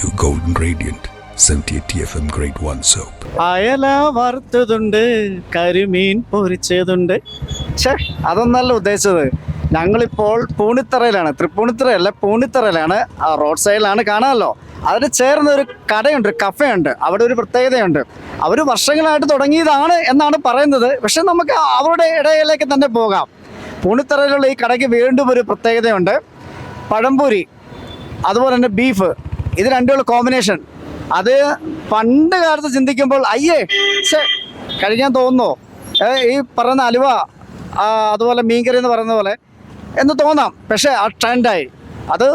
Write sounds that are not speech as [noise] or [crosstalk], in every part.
your golden radiant. 78 FM grade 1 soap. അയല വറുത്തതുണ്ട് കരിമീൻ പൊരിച്ചതുണ്ട്. ഛേ അതൊന്നല്ല ഉദ്ദേശിച്ചത്. ഞങ്ങളിപ്പോൾ പൂണിത്തറയിലാണ് തൃപ്പൂണിത്തറയല്ല പൂണിത്തറയിലാണ്. ആ റോഡ് സൈഡിലാണ് കാണാമല്ലോ. അതിന് ചേർന്ന ഒരു കടയുണ്ട് കഫയുണ്ട്. അവിടെ ഒരു പ്രത്യേകതയുണ്ട്. അവർ വർഷങ്ങളായിട്ട് തുടങ്ങിയതാണ് എന്നാണ് പറയുന്നത്. പക്ഷെ നമുക്ക് അവരുടെ ഇടയിലേക്ക് തന്നെ പോകാം. പൂണിത്തറയിലുള്ള ഈ കടയ്ക്ക് വീണ്ടും ഒരു പ്രത്യേകതയുണ്ട്. പഴംപൊരി അതുപോലെ തന്നെ ബീഫ്. ഇത് രണ്ടുള്ള കോമ്പിനേഷൻ അത് പണ്ട് കാലത്ത് ചിന്തിക്കുമ്പോൾ അയ്യേ ഛേ കഴിക്കാൻ തോന്നുന്നോ? ഈ പറയുന്ന അലുവ അതുപോലെ മീൻകറി എന്ന് പറയുന്ന പോലെ എന്ന് തോന്നാം. പക്ഷേ ആ ട്രെൻഡായി. അത്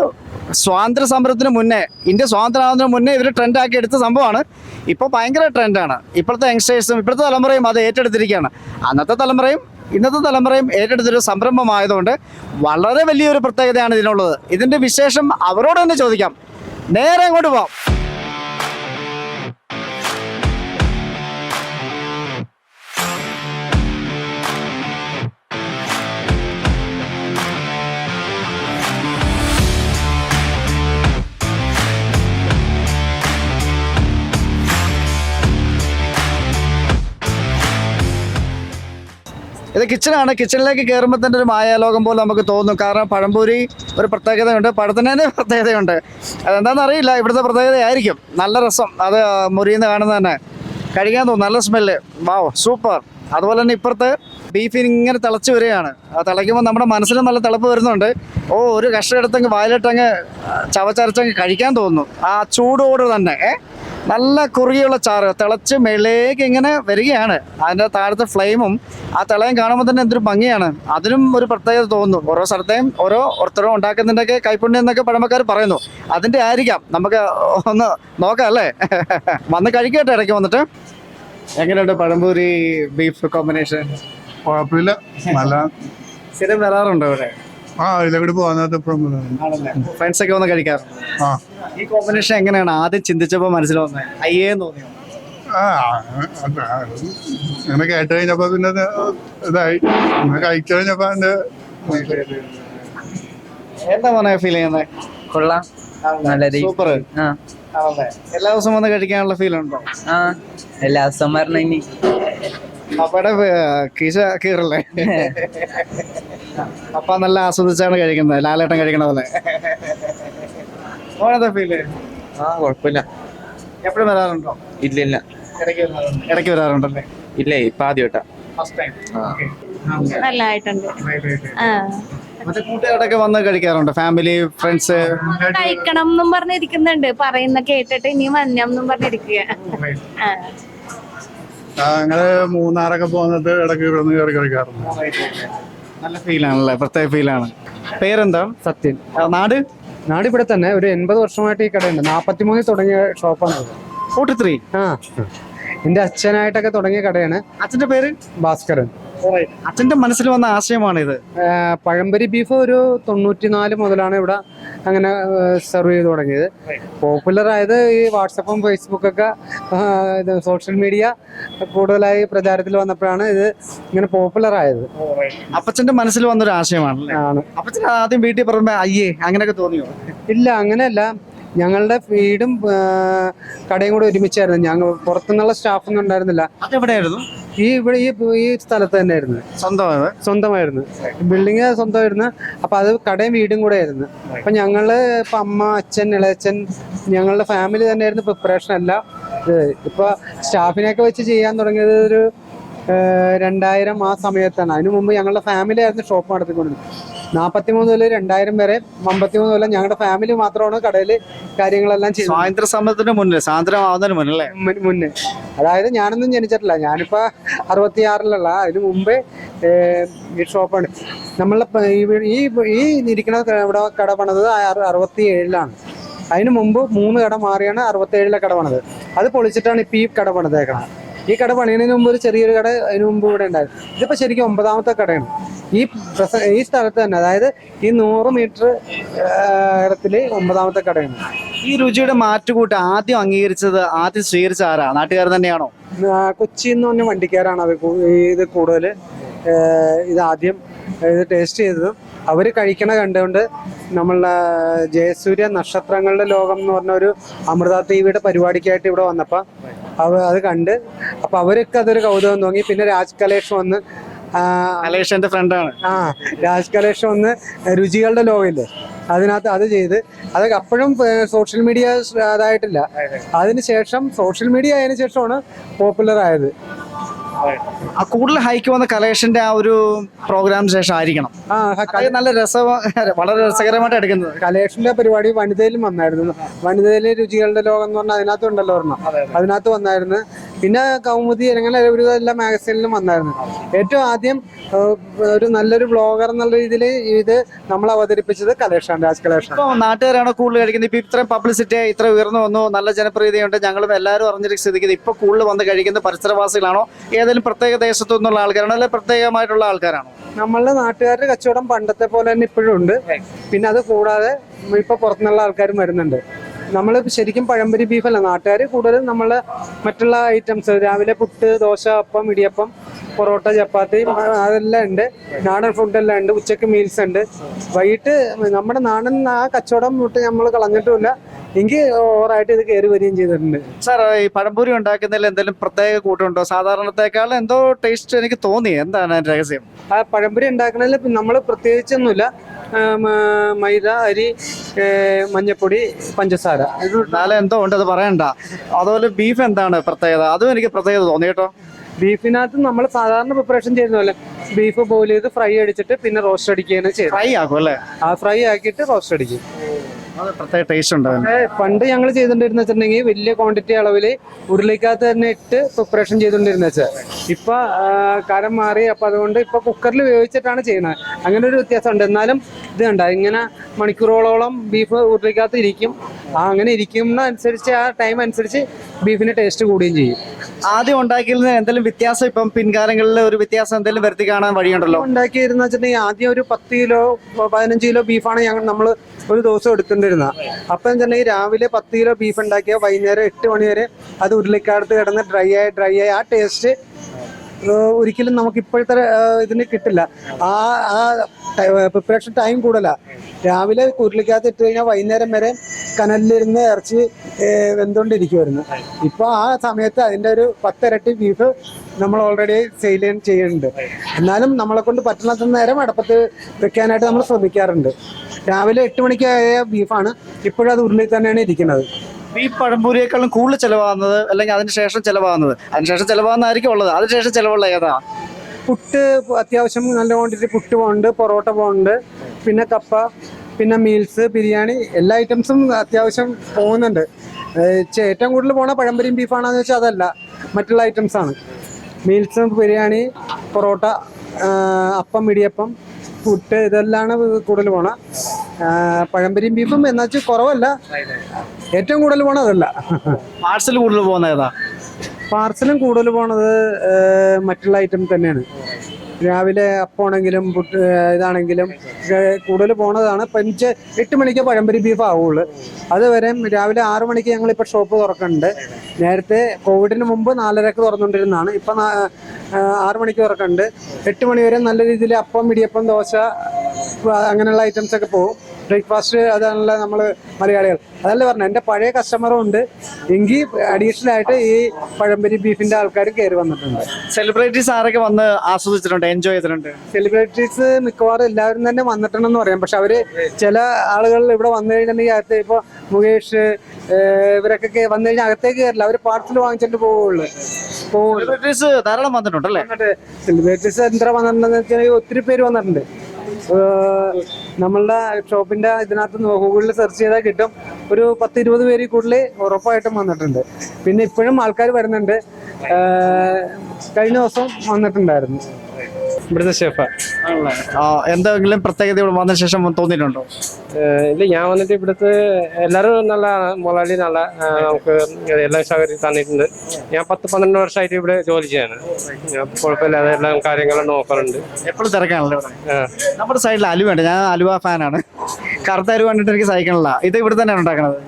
സ്വാതന്ത്ര്യ സമരത്തിന് മുന്നേ ഇന്ത്യ സ്വാതന്ത്ര്യമാകുന്നതിന് മുന്നേ ഇവർ ട്രെൻഡാക്കി എടുത്ത സംഭവമാണ്. ഇപ്പോൾ ഭയങ്കര ട്രെൻഡാണ്. ഇപ്പോഴത്തെ യങ്സ്റ്റേഴ്സും ഇപ്പോഴത്തെ തലമുറയും അത് ഏറ്റെടുത്തിരിക്കുകയാണ്. അന്നത്തെ തലമുറയും ഇന്നത്തെ തലമുറയും ഏറ്റെടുത്തൊരു സംരംഭമായതുകൊണ്ട് വളരെ വലിയൊരു പ്രത്യേകതയാണ് ഇതിനുള്ളത്. ഇതിന്റെ വിശേഷം അവരോട് തന്നെ ചോദിക്കാം. നേരെ അങ്ങോട്ട് പോവാം. കിച്ചണാണ് കിച്ചണിലേക്ക് കയറുമ്പോൾ തന്നെ ഒരു മായാലോകം പോലെ നമുക്ക് തോന്നും. കാരണം പഴംപൂരി ഒരു പ്രത്യേകതയുണ്ട്. പഴത്തിന് തന്നെ പ്രത്യേകതയുണ്ട്. അതെന്താണെന്ന് അറിയില്ല. ഇവിടുത്തെ പ്രത്യേകതയായിരിക്കും നല്ല രസം. അത് മുറിയുന്ന കാണുന്നത് തന്നെ. കഴിക്കാൻ തോന്നും. നല്ല സ്മെല്ല് വാവ് സൂപ്പർ അതുപോലെ തന്നെ ഇപ്പുറത്ത് ബീഫിന് ഇങ്ങനെ തിളച്ച് വരികയാണ്. തിളയ്ക്കുമ്പോൾ നമ്മുടെ മനസ്സിലും നല്ല തിളപ്പ് വരുന്നുണ്ട്. ഓ ഒരു കഷ്ണം എടുത്തങ്ങ് വായിലിട്ടങ്ങ് ചവച്ചരച്ചങ്ങ് കഴിക്കാൻ തോന്നുന്നു. ആ ചൂടോട് തന്നെ. ഏ? നല്ല കുറുകിയുള്ള ചാറ് തിളച്ച് മേളിലേക്ക് ഇങ്ങനെ വരികയാണ്. അതിന്റെ താഴത്തെ ഫ്ലെയിമും ആ തിളയും കാണുമ്പോൾ തന്നെ എന്തൊരു ഭംഗിയാണ്. അതിനും ഒരു പ്രത്യേകത തോന്നുന്നു. ഓരോ സ്ഥലത്തെയും ഓരോ ഓരോരുത്തരും ഉണ്ടാക്കുന്നതിന്റെയൊക്കെ കൈപ്പുണ്യം എന്നൊക്കെ പഴമക്കാർ പറയുന്നു. അതിന്റെ ആയിരിക്കാം. നമുക്ക് ഒന്ന് നോക്കാം അല്ലേ? വന്ന് കഴിക്കട്ടെ ഇടയ്ക്ക് വന്നിട്ട്. എങ്ങനെയുണ്ട് പഴംപൂരി ബീഫ് കോമ്പിനേഷൻ? കുഴപ്പമില്ല. നല്ല സ്ഥിരം വരാറുണ്ടോ ഇവിടെ? ആ പോകുന്നത് ഇപ്പം ആണല്ലേ? ഫ്രണ്ട്സ് ഒക്കെ വന്ന് കഴിക്കാറുണ്ട് ആ. ഈ കോമ്പിനേഷൻ എങ്ങനെയാണ്? ആദ്യം ചിന്തിച്ചപ്പോൾ മനസ്സിൽ വന്നത് അയ്യേന്ന് തോന്നിയോ? ആ അത് അങ്ങനെ കേട്ട് കഴിഞ്ഞപ്പോ പിന്നെ ഇത് ഇതായി. അങ്ങനെ കഴിച്ചു കഴിഞ്ഞപ്പോ അതിന്റെ എന്താ മോനെ ഫീൽ ചെയ്യുന്നത് കൊള്ളാം. നല്ല രീതി- സൂപ്പർ ആ. ആണല്ലേ? എല്ലാ ദിവസവും വന്ന് കഴിക്കാനുള്ള ഫീൽ ഉണ്ടോ? ആ എല്ലാ ദിവസവും പറഞ്ഞ ഇനി. അപ്പടെ കീശ കീറല്ലേ? [laughs] പപ്പ നല്ല ആസ്വദിച്ചാണ് കഴിക്കുന്നത് ലാലേട്ടൻ കഴിക്കണ പോലെ. മോനെന്താ ഫീൽ ആ കുഴപ്പമില്ല എപ്പോഴും വരാറുണ്ടോ? ഇല്ല ഇല്ല. ഇടയ്ക്ക് വരാറുണ്ട്. ഇടയ്ക്ക് വരാറുണ്ടല്ലേ ഇല്ല ഇപ്പൊ ആദ്യമായിട്ടാ ഫസ്റ്റ് ടൈം നല്ലതായിട്ടുണ്ട്. ആ. മറ്റേ കൂട്ടുകാരൊക്കെ വന്ന് കഴിക്കാറുണ്ട്? ഫാമിലി ഫ്രണ്ട്സ് കഴിക്കണം എന്നും പറഞ്ഞിരിക്കുന്നുണ്ട്. പറയുന്ന കേട്ടിട്ട് ഇനി മഞ്ഞം എന്നും പറഞ്ഞിരിക്കുക ഞങ്ങൾ മൂന്നാറൊക്കെ പോകുന്നത് ഇടയ്ക്ക് ഇവിടെ നിന്ന് കയറി കഴിക്കാറുണ്ട് നല്ല ഫീലാണല്ലേ പ്രത്യേക ഫീലാണ് പേരെന്താ? സത്യൻ. ആ, നാട്? നാട് ഇവിടെ തന്നെ. ഒരു എൺപത് വർഷമായിട്ട് ഈ കടയുണ്ട്. നാപ്പത്തിമൂന്നിൽ തുടങ്ങിയ ഷോപ്പാണ് ഇത്. Forty three? ആ. എന്റെ അച്ഛനായിട്ടൊക്കെ തുടങ്ങിയ കടയാണ്. അച്ഛന്റെ പേര്? ഭാസ്കരൻ. അച്ഛന്റെ മനസ്സിൽ വന്ന ആശയമാണ് ഇത് ആ, പഴംപൊരി ബീഫ് ഒരു തൊണ്ണൂറ്റിനാല് മുതലാണ് ഇവിടെ അങ്ങനെ സെർവ് ചെയ്ത് തുടങ്ങിയത്. പോപ്പുലർ ആയത് ഈ വാട്സപ്പും ഫേസ്ബുക്കൊക്കെ സോഷ്യൽ മീഡിയ കൂടുതലായി പ്രചാരത്തിൽ വന്നപ്പോഴാണ് ഇത് ഇങ്ങനെ പോപ്പുലർ ആയത്. അപ്പച്ചന്റെ മനസ്സിൽ വന്നൊരു ആശയമാണ് ആണ്. അപ്പച്ചൻ ആദ്യം വീട്ടിൽ പറയുമ്പോ അയ്യേ അങ്ങനെയൊക്കെ തോന്നിയോ? ഇല്ല അങ്ങനെയല്ല. ഞങ്ങളുടെ വീടും കടയും കൂടെ ഒരുമിച്ചായിരുന്നു. ഞങ്ങൾ പുറത്തുനിന്നുള്ള സ്റ്റാഫൊന്നും ഉണ്ടായിരുന്നില്ല. അതെവിടെയായിരുന്നു? ഈ ഇവിടെ ഈ ഈ സ്ഥലത്ത് തന്നെയായിരുന്നു. സ്വന്തമായത് സ്വന്തമായിരുന്നു. ബിൽഡിങ് സ്വന്തമായിരുന്നു. അപ്പൊ അത് കടയും വീടും കൂടെ ആയിരുന്നു. അപ്പൊ ഞങ്ങൾ ഇപ്പൊ അമ്മ അച്ഛൻ ഇളയച്ചൻ ഞങ്ങളുടെ ഫാമിലി തന്നെയായിരുന്നു പ്രിപ്പറേഷൻ അല്ല ഇപ്പൊ സ്റ്റാഫിനെയൊക്കെ വെച്ച് ചെയ്യാൻ തുടങ്ങിയത് ഒരു രണ്ടായിരം ആ സമയത്താണ്. അതിനു മുമ്പ് ഞങ്ങളുടെ ഫാമിലി ആയിരുന്നു ഷോപ്പ് നടത്തിക്കൊണ്ടിരുന്നത്. നാൽപ്പത്തി മൂന്ന് മുതൽ രണ്ടായിരം വരെ അമ്പത്തി മൂന്ന് മുതൽ ഞങ്ങളുടെ ഫാമിലി മാത്രമാണ് കടയിൽ കാര്യങ്ങളെല്ലാം ചെയ്യുന്നത് സ്വാതന്ത്ര്യ സമരത്തിന് മുന്നേ സ്വാതന്ത്ര്യമാവുന്നതിന് മുന്നല്ലേ മുന്നേ മുന്നേ. അതായത് ഞാനൊന്നും ജനിച്ചിട്ടില്ല. ഞാനിപ്പോ അറുപത്തിയാറിലുള്ള അതിന് മുമ്പേ ഈ ഷോപ്പാണ്. നമ്മളെ ഈ ഈ ഇരിക്കുന്ന ഇവിടെ കട പണിത് അറുപത്തി ഏഴിലാണ് അതിന് മുമ്പ് മൂന്ന് കട മാറിയാണ് അറുപത്തി ഏഴിലെ കട പണിത് അത് പൊളിച്ചിട്ടാണ് ഇപ്പൊ ഈ കട പണിതേക്കണം ഈ കട പണിയുന്നതിന് മുമ്പ് ഒരു ചെറിയൊരു കട അതിന് മുമ്പ് ഇവിടെ ഉണ്ടായിരുന്നു. ഇതിപ്പോ ശരിക്കും ഒമ്പതാമത്തെ കടയാണ്. ഈ പ്രസ ഈ സ്ഥലത്ത് തന്നെ അതായത് ഈ നൂറ് മീറ്റർ ഇടത്തിൽ ഒമ്പതാമത്തെ കടയാണ്. ഈ രുചിയുടെ മാറ്റുകൂട്ട് ആദ്യം അംഗീകരിച്ചത് ആദ്യം സ്വീകരിച്ച ആരാ? നാട്ടുകാർ തന്നെയാണോ? കൊച്ചി എന്ന് പറഞ്ഞ വണ്ടിക്കാരാണ് അത് ഇത് കൂടുതൽ ഇത് ആദ്യം ഇത് ടേസ്റ്റ് ചെയ്തതും അവർ കഴിക്കണ കണ്ടുകൊണ്ട് നമ്മളുടെ ജയസൂര്യ നക്ഷത്രങ്ങളുടെ ലോകം എന്ന് പറഞ്ഞ ഒരു അമൃത ടി വിയുടെ പരിപാടിക്കായിട്ട് ഇവിടെ വന്നപ്പോൾ അവ അത് കണ്ട് അപ്പോൾ അവർക്ക് അതൊരു കൗതുകം തോന്നി. പിന്നെ രാജ് കലേഷ് വന്ന് അലേഷന്റെ ഫ്രണ്ടാണ് ആ രാജ് കലേഷ് ഒന്ന് രുചികളുടെ ലോകയില്ലേ അതിനകത്ത് അത് ചെയ്ത് അതൊക്കെ അപ്പോഴും സോഷ്യൽ മീഡിയ അതായിട്ടില്ല. അതിനുശേഷം സോഷ്യൽ മീഡിയ ആയതിനു ശേഷമാണ് പോപ്പുലർ ആയത്. ആ കൂടുതൽ ഹൈക്ക് വന്ന കലേഷന്റെ ആ ഒരു പ്രോഗ്രാം ശേഷം ആയിരിക്കണം. നല്ല രസ വളരെ രസകരമായിട്ട് എടുക്കുന്നത്. കലേഷന്റെ പരിപാടി വനിതയിലും വന്നായിരുന്നു. വനിതയിലെ രുചികളുടെ ലോകം എന്ന് പറഞ്ഞാൽ അതിനകത്ത് ഉണ്ടല്ലോ ഒരെണ്ണം അതിനകത്ത് വന്നായിരുന്നു. പിന്നെ കൗമുദി അങ്ങനെ ഒരു എല്ലാ മാഗസീനിലും വന്നായിരുന്നു. ഏറ്റവും ആദ്യം ഒരു നല്ലൊരു ബ്ലോഗർ എന്നുള്ള രീതിയിൽ ഇത് നമ്മൾ അവതരിപ്പിച്ചത് കലേഷാണ് രാജ് ഇപ്പൊ നാട്ടുകാരാണ് കൂടുതൽ കഴിക്കുന്നത്. ഇപ്പൊ ഇത്രയും പബ്ലിസിറ്റി ഇത്ര ഉയർന്നു വന്നു നല്ല ജനപ്രീതിയുണ്ട് ഞങ്ങളും എല്ലാവരും അറിഞ്ഞിട്ട് ശ്രദ്ധിക്കുന്നത്. ഇപ്പൊ കൂടുതൽ വന്ന് കഴിക്കുന്ന പരിസരവാസികളാണോ? ഏതെങ്കിലും പ്രത്യേക ദേശത്തു നിന്നുള്ള ആൾക്കാരാണോ? അല്ലെങ്കിൽ പ്രത്യേകമായിട്ടുള്ള ആൾക്കാരാണോ? നമ്മളുടെ നാട്ടുകാരുടെ കച്ചവടം പണ്ടത്തെ പോലെ തന്നെ ഇപ്പോഴും ഉണ്ട്. പിന്നെ അത് കൂടാതെ ഇപ്പൊ പുറത്തുനിന്നുള്ള ആൾക്കാരും വരുന്നുണ്ട്. നമ്മൾ ശരിക്കും പഴംപൊരി ബീഫല്ല നാട്ടുകാർ കൂടുതലും നമ്മൾ മറ്റുള്ള ഐറ്റംസ് രാവിലെ പുട്ട് ദോശ അപ്പം ഇടിയപ്പം പൊറോട്ട ചപ്പാത്തി അതെല്ലാം ഉണ്ട്. നാടൻ ഫുഡെല്ലാം ഉണ്ട്. ഉച്ചയ്ക്ക് മീൽസ് ഉണ്ട്. വൈകിട്ട് നമ്മുടെ നാടൻ ആ കച്ചവടം വിട്ട് നമ്മൾ കളഞ്ഞിട്ടുമില്ല. എങ്കിൽ ഓവറായിട്ട് ഇത് കയറി വരികയും ചെയ്തിട്ടുണ്ട്. സാർ ഈ പഴംപൊരി ഉണ്ടാക്കുന്നതിൽ എന്തെങ്കിലും പ്രത്യേക കൂട്ടുണ്ടോ? സാധാരണത്തെക്കാൾ എന്തോ ടേസ്റ്റ് എനിക്ക് തോന്നി. എന്താണ് അതിന്റെ രഹസ്യം? ആ പഴംപൊരി ഉണ്ടാക്കുന്നതിൽ നമ്മൾ പ്രത്യേകിച്ചൊന്നുമില്ല. മൈദ അരി മഞ്ഞപ്പൊടി പഞ്ചസാര. എന്നാലും എന്തോ ഉണ്ട് അത് പറയണ്ട. അതുപോലെ ബീഫ് എന്താണ് പ്രത്യേകത? അതും എനിക്ക് പ്രത്യേകത തോന്നി കേട്ടോ. ബീഫിനകത്ത് നമ്മൾ സാധാരണ പ്രിപ്പറേഷൻ ചെയ്യുന്ന പോലെ ബീഫ് ബോയിൽ ചെയ്ത് ഫ്രൈ അടിച്ചിട്ട് പിന്നെ റോസ്റ്റ് അടിക്കുകയാണ് ചെയ്യുന്നത്. ഫ്രൈ ആക്കും അല്ലേ? ആ ഫ്രൈ ആക്കിയിട്ട് റോസ്റ്റ് അടിക്കും. പ്രത്യേക ടേസ്റ്റ് ഉണ്ട് പണ്ട് ഞങ്ങൾ ചെയ്തോണ്ടിരുന്ന വെച്ചിട്ടുണ്ടെങ്കിൽ വലിയ ക്വാണ്ടിറ്റി അളവിൽ ഉരുളിക്കകത്ത് തന്നെ ഇട്ട് പ്രിപ്പറേഷൻ ചെയ്തുകൊണ്ടിരുന്ന വെച്ചാൽ ഇപ്പൊ കാലം മാറി അപ്പൊ അതുകൊണ്ട് ഇപ്പൊ കുക്കറിൽ വേവിച്ചിട്ടാണ് ചെയ്യുന്നത്. അങ്ങനെ ഒരു വ്യത്യാസം ഉണ്ട് എന്നാലും ഇത് കണ്ട ഇങ്ങനെ മണിക്കൂറുകളോളം ബീഫ് ഉരുളിക്കകത്ത് ഇരിക്കും. ആ അങ്ങനെ ഇരിക്കുന്ന അനുസരിച്ച് ആ ടൈം അനുസരിച്ച് ബീഫിന്റെ ടേസ്റ്റ് കൂടുകയും ചെയ്യും. ആദ്യം ഉണ്ടാക്കിയിരുന്ന എന്തെങ്കിലും വ്യത്യാസം? ഇപ്പം പിൻകാലങ്ങളിൽ ഒരു വ്യത്യാസം എന്തെങ്കിലും വരുത്തി കാണാൻ വഴിയുണ്ടല്ലോ? ഉണ്ടാക്കിയിരുന്ന വെച്ചിട്ടുണ്ടെങ്കിൽ ആദ്യം ഒരു പത്ത് കിലോ പതിനഞ്ച് കിലോ ബീഫാണ് ഞങ്ങൾ നമ്മൾ ഒരു ദിവസം എടുത്തുകൊണ്ടിരുന്നത് അപ്പം വെച്ചിട്ടുണ്ടെങ്കിൽ രാവിലെ പത്ത് കിലോ ബീഫ് ഉണ്ടാക്കിയ വൈകുന്നേരം എട്ട് മണി വരെ അത് ഉരുളിക്കാടത്ത് കിടന്ന് ഡ്രൈ ആയി ഡ്രൈ ആയി. ആ ടേസ്റ്റ് ഒരിക്കലും നമുക്ക് ഇപ്പോഴത്തെ ഇതിന് കിട്ടില്ല. ആ ആ പ്രിപ്പറേഷൻ ടൈം കൂടല രാവിലെ ഉരുളിക്കകത്ത് ഇട്ട് കഴിഞ്ഞാൽ വൈകുന്നേരം വരെ കനലിലിരുന്ന് ഇറച്ചി വെന്തുകൊണ്ടിരിക്കുമായിരുന്നു ഇപ്പോൾ ആ സമയത്ത് അതിന്റെ ഒരു പത്തിരട്ടി ബീഫ് നമ്മൾ ഓൾറെഡി സെയിൽ ചെയ്യുന്നുണ്ട്. എന്നാലും നമ്മളെ കൊണ്ട് പറ്റുന്ന നേരം അടപ്പത്ത് വെക്കാനായിട്ട് നമ്മൾ ശ്രമിക്കാറുണ്ട്. രാവിലെ എട്ട് മണിക്കായ ബീഫാണ് ഇപ്പോഴത് ഉരുളിൽ തന്നെയാണ് ഇരിക്കുന്നത്. ബീഫ് പഴംപൂരിയേക്കാളും കൂടുതൽ ചിലവാകുന്നത് അല്ലെങ്കിൽ അതിന് ശേഷം ചിലവാകുന്നത്? അതിനുശേഷം ചിലവാകുന്നതായിരിക്കും ഉള്ളത്. അതിനുശേഷം ചിലവുള്ള ഏതാ? പുട്ട് അത്യാവശ്യം നല്ല ക്വാണ്ടിറ്റി പുട്ട് പോകുന്നുണ്ട് പൊറോട്ട പോകുന്നുണ്ട് പിന്നെ കപ്പ പിന്നെ മീൽസ് ബിരിയാണി എല്ലാ ഐറ്റംസും അത്യാവശ്യം പോകുന്നുണ്ട്. ഏറ്റവും കൂടുതൽ പോണ പഴംപരിയും ബീഫാണെന്ന് വെച്ചാൽ അതല്ല. മറ്റുള്ള ഐറ്റംസ് ആണ്. മീൽസ് ബിരിയാണി പൊറോട്ട അപ്പം ഇടിയപ്പം പുട്ട് ഇതെല്ലാം കൂടുതൽ പോണ. പഴംപരിയും ബീഫും എന്നുവെച്ചാൽ കുറവല്ല. ഏറ്റവും കൂടുതൽ പോണ അതല്ല. പാർസൽ കൂടുതൽ പോകുന്ന ഏതാ? പാർസലും കൂടുതൽ പോണത് മറ്റുള്ള ഐറ്റം തന്നെയാണ്. രാവിലെ അപ്പമാണെങ്കിലും പുട്ട് ഇതാണെങ്കിലും കൂടുതൽ പോണതാണ്. പഞ്ച് എട്ട് മണിക്ക് പഴംപരി ബീഫ് ആവുള്ളൂ. അതുവരെ രാവിലെ ആറ് മണിക്ക് ഞങ്ങൾ ഇപ്പോൾ ഷോപ്പ് തുറക്കുന്നുണ്ട്. നേരത്തെ കോവിഡിന് മുമ്പ് നാലരക്ക് തുറന്നുകൊണ്ടിരുന്നതാണ്. ഇപ്പം ആറു മണിക്ക് തുറക്കുന്നുണ്ട്. എട്ട് മണി വരെ നല്ല രീതിയിൽ അപ്പം ഇടിയപ്പം ദോശ അങ്ങനെയുള്ള ഐറ്റംസ് ഒക്കെ പോകും. ബ്രേക്ക്ഫാസ്റ്റ് അതാണല്ലോ നമ്മൾ മലയാളികൾ. അതല്ല പറഞ്ഞു എന്റെ പഴയ കസ്റ്റമറും ഉണ്ട്. എങ്കിൽ അഡീഷണൽ ആയിട്ട് ഈ പഴംപരി ബീഫിന്റെ ആൾക്കാർ കയറി വന്നിട്ടുണ്ട്. സെലിബ്രിറ്റീസ് ആരൊക്കെ വന്ന് ആസ്വദിച്ചിട്ടുണ്ട് എൻജോയ് ചെയ്തിട്ടുണ്ട്? സെലിബ്രിറ്റീസ് മിക്കവാറും എല്ലാവരും തന്നെ വന്നിട്ടുണ്ടെന്ന് പറയാം. പക്ഷെ അവർ ചില ആളുകൾ ഇവിടെ വന്നു കഴിഞ്ഞിട്ടുണ്ടെങ്കിൽ അകത്ത് ഇപ്പോൾ മുകേഷ് ഇവരൊക്കെ വന്നു കഴിഞ്ഞാൽ അകത്തേക്ക് കയറില്ല അവർ പാർസൽ വാങ്ങിച്ചിട്ട് പോവുള്ളൂ. സെലിബ്രിറ്റീസ് ധാരാളം വന്നിട്ടുണ്ടല്ലേ? വന്നിട്ട്. സെലിബ്രിറ്റീസ് എത്ര വന്നിട്ടുണ്ടെന്ന് വെച്ചാൽ ഒത്തിരി പേര് വന്നിട്ടുണ്ട്. നമ്മളുടെ ഷോപ്പിന്റെ ഇതിനകത്ത് ഗൂഗിളിൽ സെർച്ച് ചെയ്താൽ കിട്ടും. ഒരു പത്ത് ഇരുപത് പേര് കൂടുതൽ ഉറപ്പായിട്ടും വന്നിട്ടുണ്ട്. പിന്നെ ഇപ്പോഴും ആൾക്കാർ വരുന്നുണ്ട്. കഴിഞ്ഞ ദിവസം വന്നിട്ടുണ്ടായിരുന്നു. ഇവിടുത്തെ ഷെഫാ ആ, എന്തെങ്കിലും പ്രത്യേകത ഇവിടെ വന്ന ശേഷം തോന്നിയിട്ടുണ്ടോ? ഇല്ല ഞാൻ വന്നിട്ട് ഇവിടുത്തെ എല്ലാവരും നല്ല മുതലാളി നല്ല ആ, നമുക്ക് എല്ലാ സൗകര്യം തന്നിട്ടുണ്ട്. ഞാൻ പത്ത് പന്ത്രണ്ട് വർഷമായിട്ട് ഇവിടെ ജോലി ചെയ്യാണ്. ഞാൻ കുഴപ്പമില്ലാതെ എല്ലാ കാര്യങ്ങളും നോക്കാറുണ്ട്. എപ്പോഴും തിരക്കാണല്ലോ ഇവിടെ? ആ. നമ്മുടെ സൈഡിൽ അലുവ ഉണ്ട് ഞാൻ അലുവ ഫാനാണ് കറുത്ത അലുവ കണ്ടിട്ട് എനിക്ക് സഹിക്കണില്ല. ഇത് ഇവിടെ തന്നെയാണ് ഉണ്ടാക്കണത്.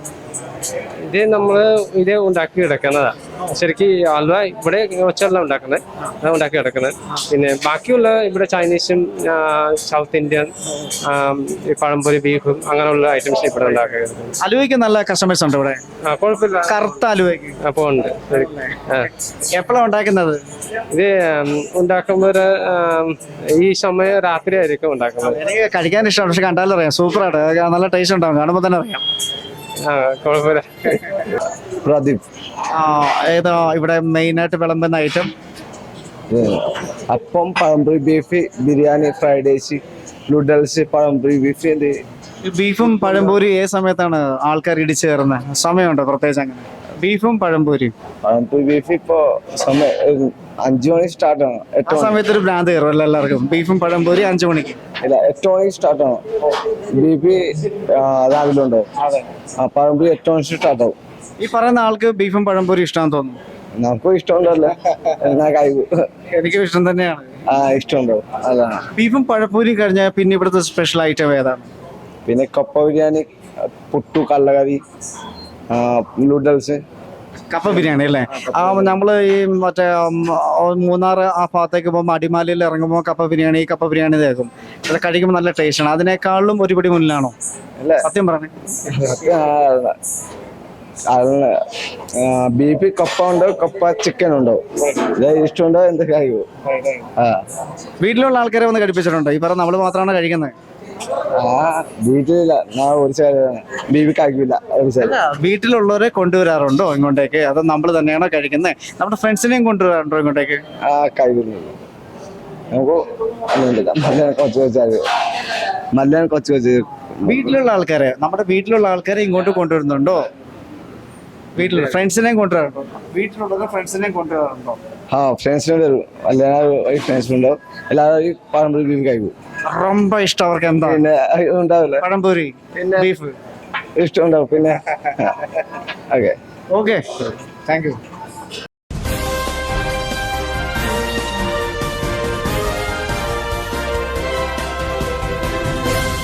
ഇത് നമ്മൾ ഇത് ഉണ്ടാക്കി എടുക്കുന്നതാണ് ശരിക്കും ഹൽവ ഇവിടെ വെച്ചല്ല ഉണ്ടാക്കുന്നത് അത് ഉണ്ടാക്കി എടുക്കുന്നത് പിന്നെ ബാക്കിയുള്ള ഇവിടെ ചൈനീസും സൗത്ത് ഇന്ത്യൻ പഴംപൊരി ബീഫും അങ്ങനെയുള്ള ഐറ്റംസ് ഇവിടെ ഉണ്ടാക്കുന്നത്. അലുവയ്ക്ക് നല്ല കസ്റ്റമേഴ്സ് ഉണ്ട് ഇവിടെ? കുഴപ്പമില്ല. കറുത്ത അലുവയ്ക്ക്. അപ്പോൾ ഉണ്ട്. എപ്പോഴാണ് ഉണ്ടാക്കുന്നത്? ഇത് ഉണ്ടാക്കുമ്പോൾ ഒരു, ഈ സമയം രാത്രി ആയിരിക്കും ഉണ്ടാക്കുന്നത്. എനിക്ക് കഴിക്കാൻ ഇഷ്ടമാണ് പക്ഷെ കണ്ടാലറിയാം. സൂപ്പറായിട്ട്. നല്ല ടേസ്റ്റ് ഉണ്ടാവും. കാണുമ്പോൾ തന്നെ അറിയാം. കുഴപ്പമില്ല. പ്രദീപ്. ആ, ഏതാ ഇവിടെ മെയിൻ ആയിട്ട് വിളമ്പുന്ന item appam pazhampori beef biryani fried rice noodles pazhampori beef ബീഫും പഴംപൂരി ഏത് സമയത്താണ് ആൾക്കാർ ഇടിച്ചു കയറുന്നത്? സമയമുണ്ടോ പ്രത്യേകിച്ച് അങ്ങനെ? ബീഫും പഴംപൊരിയും. പഴംപൊരി ബീഫ് ഇപ്പോ അഞ്ചു മണി സ്റ്റാർട്ട് ആണ്. ആ സമയത്ത് ഒരു ഭ്രാന്ത് കയറുമല്ലോ എല്ലാവർക്കും? ബീഫും പഴംപൊരി അഞ്ചു മണിക്ക്. ഇല്ല എട്ട് മണി സ്റ്റാർട്ട് ആണ്. ബീഫ് രാവിലെ ഉണ്ട്. ആ പഴംപൊരി എട്ട് മണി സ്റ്റാർട്ട് ആവും. ഈ പറയുന്ന ആൾക്ക് ബീഫും പഴംപൊരി ഇഷ്ടമാണെന്ന് തോന്നുന്നു. നമുക്കും ഇഷ്ടമുണ്ടല്ലോ. എന്നാ കഴിവ്. എനിക്കും ഇഷ്ടം തന്നെയാണ്. ആ ഇഷ്ടമുണ്ടാവും അതാണ്. ബീഫും പഴപ്പൂരി കഴിഞ്ഞാൽ പിന്നെ ഇവിടുത്തെ സ്പെഷ്യൽ ഐറ്റം ഏതാണ്? പിന്നെ കപ്പ ബിരിയാണി പുട്ടു കള്ളകറി നൂഡിൽസ് കപ്പ ബിരിയാണി അല്ലേ? ആ നമ്മൾ ഈ മറ്റേ മൂന്നാർ ആ ഭാഗത്തേക്ക് പോകുമ്പോൾ അടിമാലിയിൽ ഇറങ്ങുമ്പോൾ കപ്പ ബിരിയാണി കപ്പ ബിരിയാണി തേക്കും. അത് കഴിക്കുമ്പോൾ നല്ല ടേസ്റ്റ് ആണ്. അതിനേക്കാളും ഒരുപടി മുന്നിലാണോ? സത്യം പറഞ്ഞേ. ബീഫ് കപ്പ ഉണ്ടോ കപ്പ ചിക്കൻ ഉണ്ടോ. ഇഷ്ടമുണ്ടോ? എന്ത് കഴിവ് ആ. വീട്ടിലുള്ള ആൾക്കാരെ വന്ന് കഴിപ്പിച്ചിട്ടുണ്ടോ? ഈ പറഞ്ഞ നമ്മൾ മാത്രമാണ് കഴിക്കുന്നത് വീട്ടിലില്ല. ഞാൻ ഒരു സൈഡാണ് ബീഫ് കഴിക്കില്ല ഒരു സൈഡ് വീട്ടിലുള്ളവരെ കൊണ്ടുവരാറുണ്ടോ ഇങ്ങോട്ടേക്ക്? അതോ നമ്മൾ തന്നെയാണോ കഴിക്കുന്നത് നമ്മുടെ ഫ്രണ്ട്സിനെയും കൊണ്ടുവരാറുണ്ടോ ഇങ്ങോട്ടേക്ക്? ആ നമുക്ക് മല്ലാണ് കൊച്ചു മല്ലാണ് കൊച്ചു വീട്ടിലുള്ള ആൾക്കാരെ നമ്മുടെ വീട്ടിലുള്ള ആൾക്കാരെ ഇങ്ങോട്ട് കൊണ്ടുവരുന്നുണ്ടോ? വീട്ടിലുള്ള ഫ്രണ്ട്സിനെയും കൊണ്ടുവരാറുണ്ടോ വീട്ടിലുള്ളവരെ ഫ്രണ്ട്സിനെയും കൊണ്ടുവരാറുണ്ടോ ആ ഫ്രണ്ട്സിനോട് വരും അല്ലാതെ ഫ്രണ്ട്സിനുണ്ടോ എല്ലാവരും ഈ പഴംപൊരി ബീഫ് കഴിക്കും ரொம்ப ഇഷ്ടം അവർക്ക് എന്താ പിന്നെ ഉണ്ടാവില്ല പഴംപൂരി ബീഫ് ഇഷ്ടമുണ്ടാവും പിന്നെ ഓക്കെ ഓക്കെ താങ്ക് യു